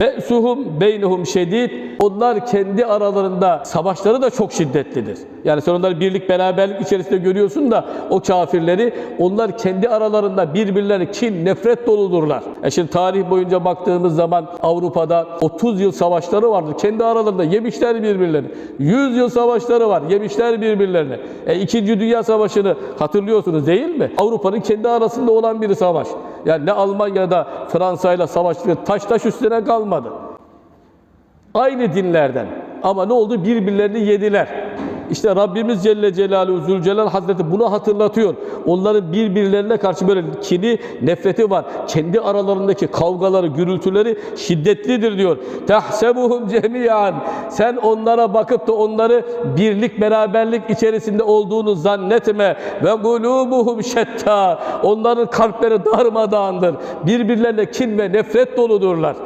Be'suhum beynuhum şedid. Onlar kendi aralarında savaşları da çok şiddetlidir. Yani sen onları birlik beraberlik içerisinde görüyorsun da o kafirleri onlar kendi aralarında birbirlerine kin, nefret doludurlar. E şimdi tarih boyunca baktığımız zaman Avrupa'da 30 yıl savaşları vardır. Kendi aralarında yemişler birbirlerini. 100 yıl savaşları var. Yemişler birbirlerini. E, İkinci Dünya Savaşı'nı hatırlıyorsunuz değil mi? Avrupa'nın kendi arasında olan bir savaş. Yani ne Almanya'da Fransa'yla savaştığı taş taş üstüne kalmadı. Aynı dinlerden. Ama ne oldu? Birbirlerini yediler. İşte Rabbimiz Celle Celaluhu Zülcelal Hazreti bunu hatırlatıyor. Onların birbirlerine karşı böyle kini, nefreti var. Kendi aralarındaki kavgaları, gürültüleri şiddetlidir diyor. Tahsebuhum cemiyan. Sen onlara bakıp da onları birlik, beraberlik içerisinde olduğunu zannetme. Ve gulubuhum şetta. Onların kalpleri darmadağındır. Birbirlerine kin ve nefret doludurlar.